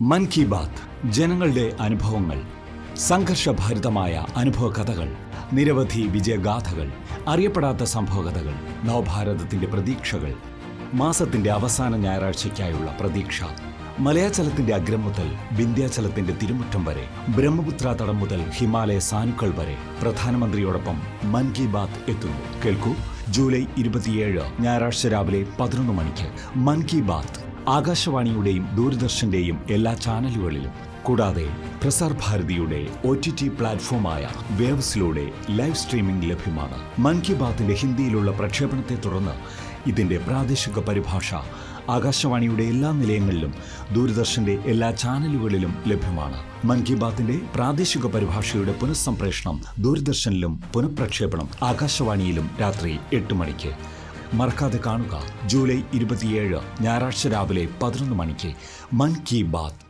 മൻ കി ബാത്ത് ജനങ്ങളുടെ അനുഭവങ്ങൾ സംഘർഷഭരിതമായ അനുഭവ കഥകൾ നിരവധി വിജയഗാഥകൾ അറിയപ്പെടാത്ത സംഭവകഥകൾ നവഭാരതത്തിന്റെ പ്രതീക്ഷകൾ മാസത്തിന്റെ അവസാന ഞായറാഴ്ചയ്ക്കായുള്ള പ്രതീക്ഷ മലയാചലത്തിന്റെ അഗ്രം മുതൽ വിന്ധ്യാചലത്തിന്റെ തിരുമുറ്റം വരെ ബ്രഹ്മപുത്ര തടം മുതൽ ഹിമാലയ സാനുക്കൾ വരെ പ്രധാനമന്ത്രിയോടൊപ്പം മൻ കി ബാത്ത് എത്തുന്നു. കേൾക്കൂ. ജൂലൈ ഇരുപത്തിയേഴ് ഞായറാഴ്ച രാവിലെ പതിനൊന്ന് മണിക്ക് മൻ കി ബാത്ത് ആകാശവാണിയുടെയും ദൂരദർശന്റെയും എല്ലാ ചാനലുകളിലും. കൂടാതെ പ്രസാർ ഭാരതിയുടെ ഒ ടി ടി പ്ലാറ്റ്ഫോമായ വേവ്സിലൂടെ ലൈവ് സ്ട്രീമിംഗ് ലഭ്യമാണ്. മൻ കി ബാത്തിന്റെ ഹിന്ദിയിലുള്ള പ്രക്ഷേപണത്തെ തുടർന്ന് ഇതിന്റെ പ്രാദേശിക പരിഭാഷ ആകാശവാണിയുടെ എല്ലാ നിലയങ്ങളിലും ദൂരദർശന്റെ എല്ലാ ചാനലുകളിലും ലഭ്യമാണ്. മൻ കി ബാത്തിന്റെ പ്രാദേശിക പരിഭാഷയുടെ പുനഃസംപ്രേഷണം ദൂരദർശനിലും പുനഃപ്രക്ഷേപണം ആകാശവാണിയിലും രാത്രി എട്ട് മണിക്ക്. മറക്കാതെ കാണുക. ജൂലൈ ഇരുപത്തിയേഴ് ഞായറാഴ്ച രാവിലെ പതിനൊന്ന് മണിക്ക് മൻ കി ബാത്ത്.